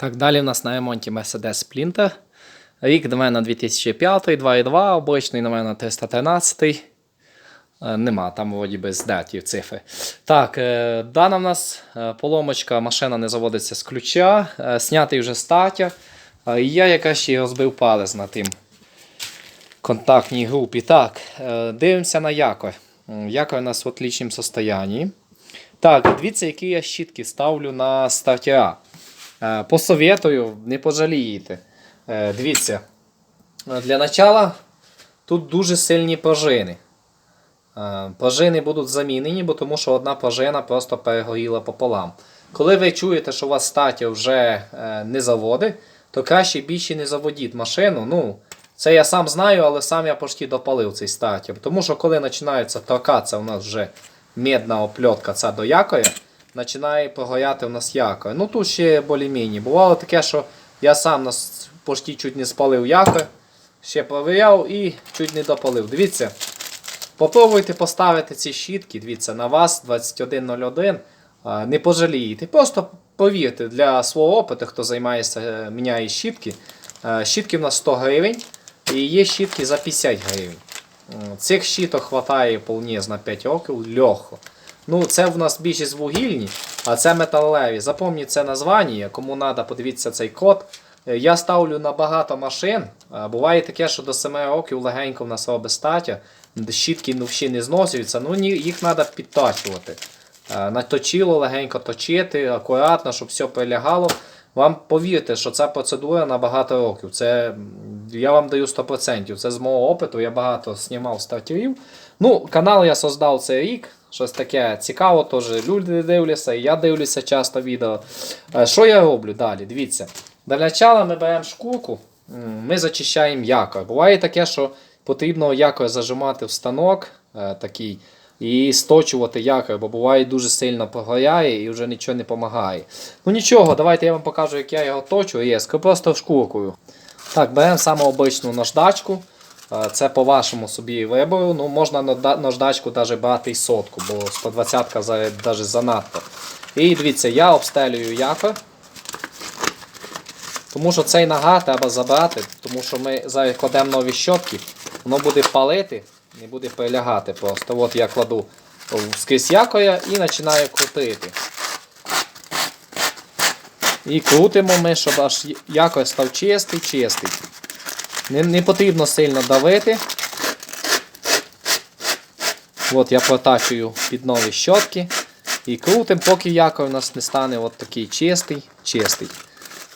Так, далі в нас на ремонті Mercedes Sprinter. Рік до мене 2005, 2.2, обичний на мене 313. Е, Нема, там вроді без датів цифри. Так, е, дана в нас е, поломочка, машина не заводиться з ключа, снятий вже статя. Е, І я якраз ще й розбив палець на тим контактній групі. Так, дивимося на якор. Якор у нас в отличному состоянні. Так, дивіться, які я щітки ставлю на стартера. Е, Посоветую, не пожалієте. Е, Дивіться. Для начала тут дуже сильні пружини. Е, Пружини будуть замінені, бо тому що одна пружина просто перегоріла пополам. Коли ви чуєте, що у вас статір вже не заводить, то краще більше не заводіть машину. Ну, це я сам знаю, але сам я почти допалив цей статір. Тому що коли починається торкатися у нас вже медна опльотка ця до починає прогоряти у нас якор. Ну тут ще більш-менш. Бувало таке, що я сам нас почти чуть не спалив якор, ще провіряв і чуть не допалив. Дивіться, попробуйте поставити ці щітки, дивіться, на вас 2101. Не пожалієте. Просто повірте, для свого опиту, хто займається, е, міняє щітки. е, Щітки в нас 100 гривень і є щітки за 50 гривень. Цих щіток вистачає повні на 5 років легко. Ну, це в нас більшість вугільні, а це металеві. Запам'ятайте це названня, кому треба, подивіться цей код. Е, Я ставлю на багато машин. Е, Буває таке, що до 7 років легенько в нас робить стаття, щітки ну, ще не зносуються, ну їх треба підтачувати. Е, Наточило легенько точити, акуратно, щоб все прилягало. Вам повірте, що ця процедура на багато років. Це я вам даю 100%. Це з мого опиту. Я багато знімав стартерів. Ну, канал я создав цей рік. Щось таке цікаво, теж люди дивляться, і я дивлюся часто відео. Е, Що я роблю далі? Дивіться. Для начала ми беремо шкурку, ми зачищаємо якор. Буває таке, що потрібно якор зажимати в станок е, такий і сточувати якор, бо буває дуже сильно прогоряє і вже нічого не допомагає. Ну нічого, давайте я вам покажу, як я його точу різко, просто шкуркою. Так, беремо саму обичну наждачку. Е, Це по вашому собі вибору. Ну, можна наждачку навіть брати і сотку, бо 120-ка навіть занадто. І дивіться, я обстелюю якор. Тому що цей нага треба забрати, тому що ми зараз кладемо нові щотки, воно буде палити, не буде прилягати просто. От я кладу скрізь якоря і починаю крутити. І крутимо ми, щоб аж якор став чистий, чистий. Не, не потрібно сильно давити. От я протачую під нові щотки. І крутим, поки якор у нас не стане от такий чистий, чистий.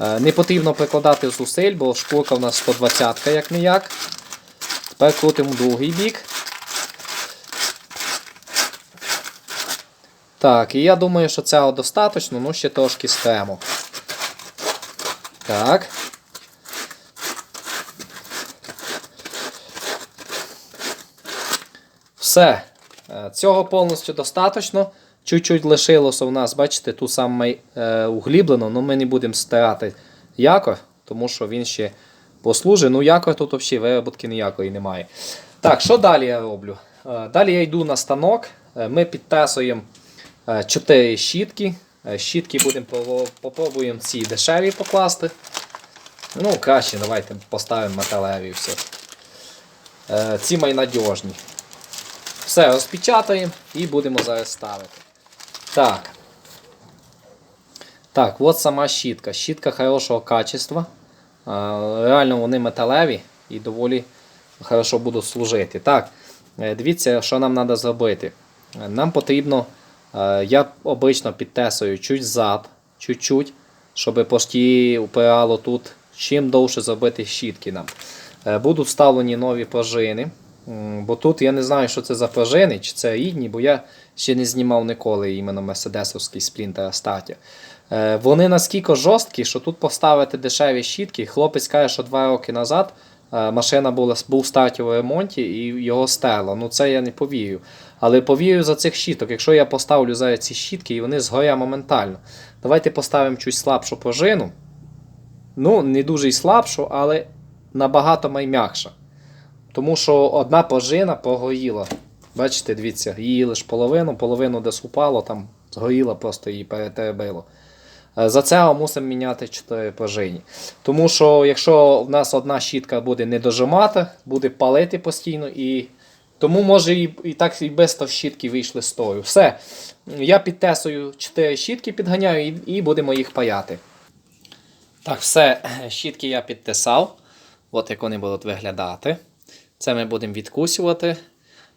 Е, Не потрібно прикладати зусиль, бо шкурка в нас 120 як не як. Тепер крутимо другий бік. Так, і я думаю, що цього достатньо, ну ще трошки стремо. Так. Все. Е, Цього повністю достатньо. Чуть-чуть лишилося у нас, бачите, тут саме угліблено, але ми не будемо стирати якор, тому що він ще послужить. Ну, якор тут взагалі вироботки ніякої немає. Так, що далі я роблю? Е, далі я йду на станок. Е, ми підтесуємо 4 щітки. Щітки будемо попро- попробуємо ці дешеві покласти. Ну, краще, давайте поставимо металеві все. Ці майнадіжні. Все, розпечатаємо і будемо зараз ставити. Так. Так, от сама щітка. Щітка хорошого качества. Реально вони металеві і доволі хорошо будуть служити. Так, е, дивіться, що нам треба зробити. Нам потрібно, е, я обично підтесую чуть зад, чуть-чуть, щоб почти упирало тут. Чим довше зробити щітки нам. Е, Будуть вставлені нові пружини. Бо тут я не знаю, що це за пружини, чи це рідні, бо я ще не знімав ніколи іменно мерседесовський сплінтер статі. Е, Вони наскільки жорсткі, що тут поставити дешеві щітки. Хлопець каже, що два роки назад е, машина була, був в старті в ремонті і його стерло. Ну це я не повірю. Але повірю за цих щіток. Якщо я поставлю зараз ці щітки, і вони згорять моментально. Давайте поставимо чуть слабшу пружину. Ну, не дуже й слабшу, але набагато майм'якша. Тому що одна пружина прогоріла. Бачите, дивіться, її лише половину, половину десь упало, там згоріла, просто її перетеребило. Е, За це мусимо міняти 4 пружини. Тому що якщо в нас одна щітка буде не дожимати, буде палити постійно і. Тому може і, і так і без того щітки вийшли з тою. Все. Я підтесую 4 щітки, підганяю і, і будемо їх паяти. Так, все, щітки я підтесав. От як вони будуть виглядати. Це ми будемо відкусювати.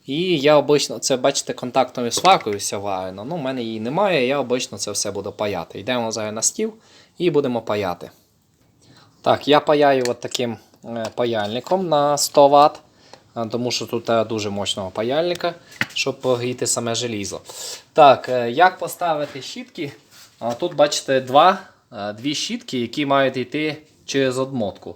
І я обично, це бачите, контактною сваркою варено. Ну, в мене її немає, я обично це все буду паяти. Йдемо зараз на стіл і будемо паяти. Так, я паяю от таким е, паяльником на 100 Вт. Тому що тут дуже мощного паяльника, щоб погріти саме желізо. Так, е, як поставити щітки? Тут бачите два, е, дві щітки, які мають йти через одмотку.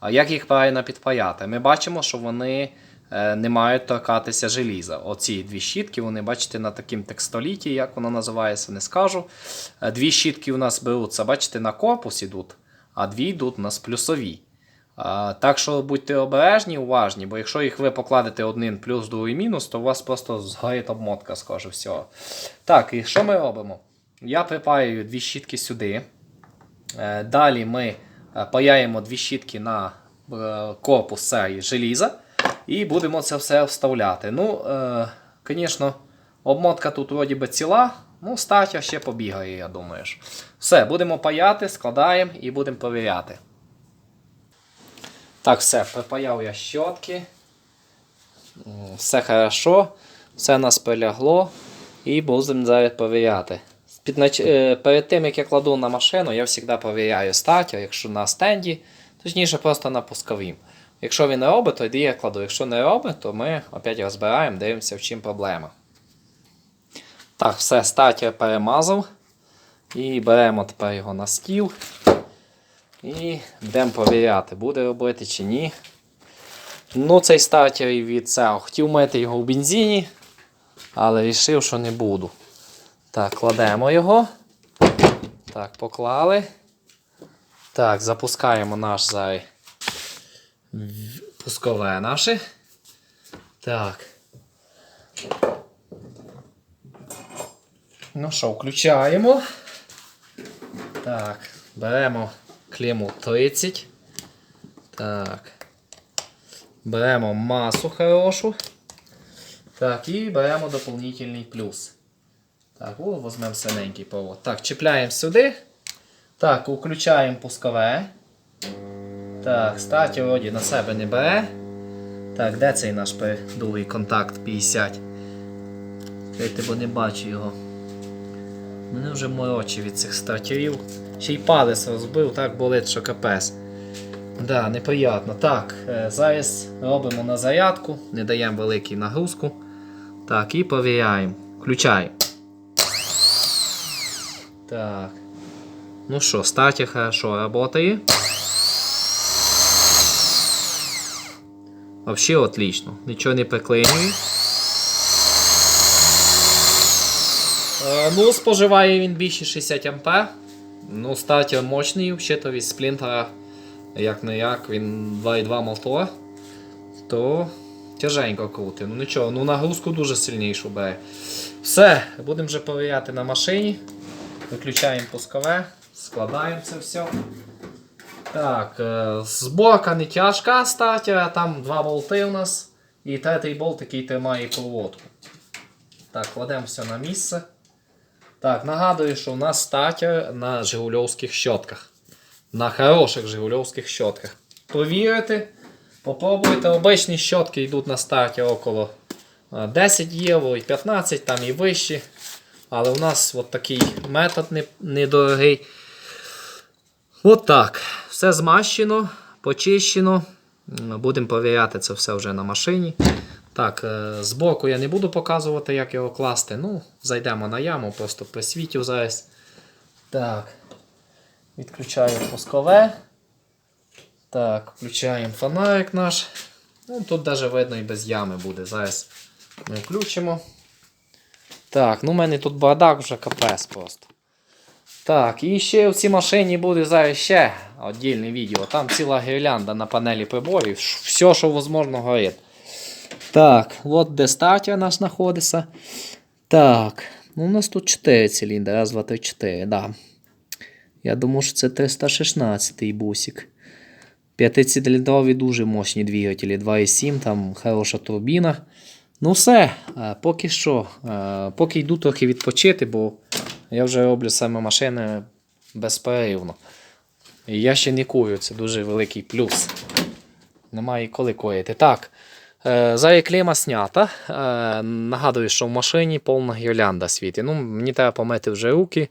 А як їх правильно підпаяти? Ми бачимо, що вони е, не мають торкатися желіза. Оці дві щітки, вони бачите на таким текстоліті, як воно називається, не скажу. Е, Дві щітки у нас беруться, бачите, на корпус ідуть, а дві йдуть у нас плюсові. Так що будьте обережні, уважні, бо якщо їх ви покладете один плюс, другий мінус, то у вас просто згорить обмотка, скажу всього. Так, і що ми робимо? Я припаюю дві щітки сюди. Е, Далі ми паяємо дві щітки на е, корпус цієї желіза і будемо це все вставляти. Ну, звісно, обмотка тут вроді би ціла, ну, стаття ще побігає, я думаю. Все, будемо паяти, складаємо і будемо перевіряти. Так, все, припаяв я щотки. Все хорошо, все нас прилягло і будемо зараз перевіряти. Під, е, Перед тим, як я кладу на машину, я завжди перевіряю стаття, якщо на стенді, точніше просто на пусковім. Якщо він робить, то тоді я кладу. Якщо не робить, то ми опять розбираємо, дивимося, в чим проблема. Так, все, стаття перемазав. І беремо тепер його на стіл. І йдемо перевіряти, буде робити чи ні. Ну, цей стартер від цього. Хотів мити його в бензині, але вирішив, що не буду. Так, кладемо його. Так, поклали. Так, запускаємо наш в- пускове наше. Так. Ну що, включаємо. Так, беремо клему 30. Так. Беремо масу хорошу. Так, і беремо дополнительний плюс. Так, о, візьмемо синенький провод. Так, чіпляємо сюди. Так, включаємо пускове. Так, статі вроді на себе не бере. Так, де цей наш передовий контакт 50? Чуєте, бо не бачу його. Мене вже морочі від цих стартерів. Ще й палець розбив, так болить, що капець. Да, неприємно. Так, е, зараз робимо на зарядку, не даємо великий нагрузку. Так, і перевіряємо. Включаємо. Так. Ну що, стартер хорошо работає. Вообще отлично. Нічого не приклинює. Е, Ну, споживає він більше 60 А. Ну, стартер мощний, взагалі від сплінтера, як не як, він 2,2 мотор. То тяженько крути. Ну нічого, ну нагрузку дуже сильнішу бере. Все, будемо вже перевіряти на машині. Виключаємо пускове, складаємо це все. Так, е, зборка не тяжка стаття, там два болти у нас. І третій болт, який тримає проводку. Так, кладемо все на місце. Так, нагадую, що у нас стаття на жигульовських щотках. На хороших жигульовських щотках. Провірити, попробуйте. Обичні щотки йдуть на старті около е, 10 євро і 15, там і вищі. Але у нас от такий метод недорогий. От так. Все змащено, почищено. Будемо перевіряти це все вже на машині. Так, е, збоку я не буду показувати, як його класти. Ну, зайдемо на яму, просто присвітів зараз. Так. Відключаю пускове. Так, включаємо фонарик наш. Ну, тут навіть видно і без ями буде. Зараз ми включимо. Так, ну в мене тут бардак вже капець просто. Так, і ще в цій машині буде зараз ще віддільне відео. Там ціла гірлянда на панелі приборів. Все, що можливо, горить. Так, от де стартер наш знаходиться. Так, ну у нас тут 4 циліндри. Раз, два, три, 4, да. Я думав, що це 316 бусик. П'ятициліндрові дуже мощні двигателі, 2,7, там хороша турбіна. Ну все, е, поки що. Е, Поки йду трохи відпочити, бо я вже роблю саме машини безперервно. І я ще не курю, це дуже великий плюс. Немає коли коїти. Так. Е, Зараз клейма снята. Е, Нагадую, що в машині повна гірлянда світить. Ну, мені треба помити вже руки.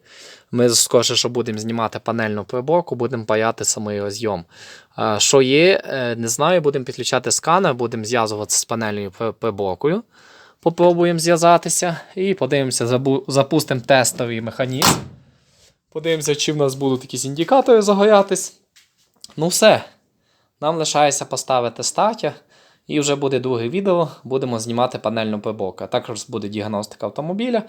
Ми скоріше, що будемо знімати панельну приборку, будемо паяти самий розйом. Е, Що є, не знаю, будемо підключати сканер, будемо зв'язуватися з панельною приборкою. Попробуємо зв'язатися і подивимося, запустимо тестовий механізм. Подивимося, чи в нас будуть якісь індикатори загорятись. Ну все. Нам лишається поставити стаття. І вже буде друге відео, будемо знімати панельну приборку. А Також буде діагностика автомобіля.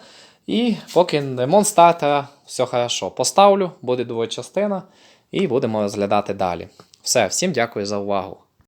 І поки ремонт стартера, все хорошо. Поставлю, буде друга частина, і будемо розглядати далі. Все, всім дякую за увагу.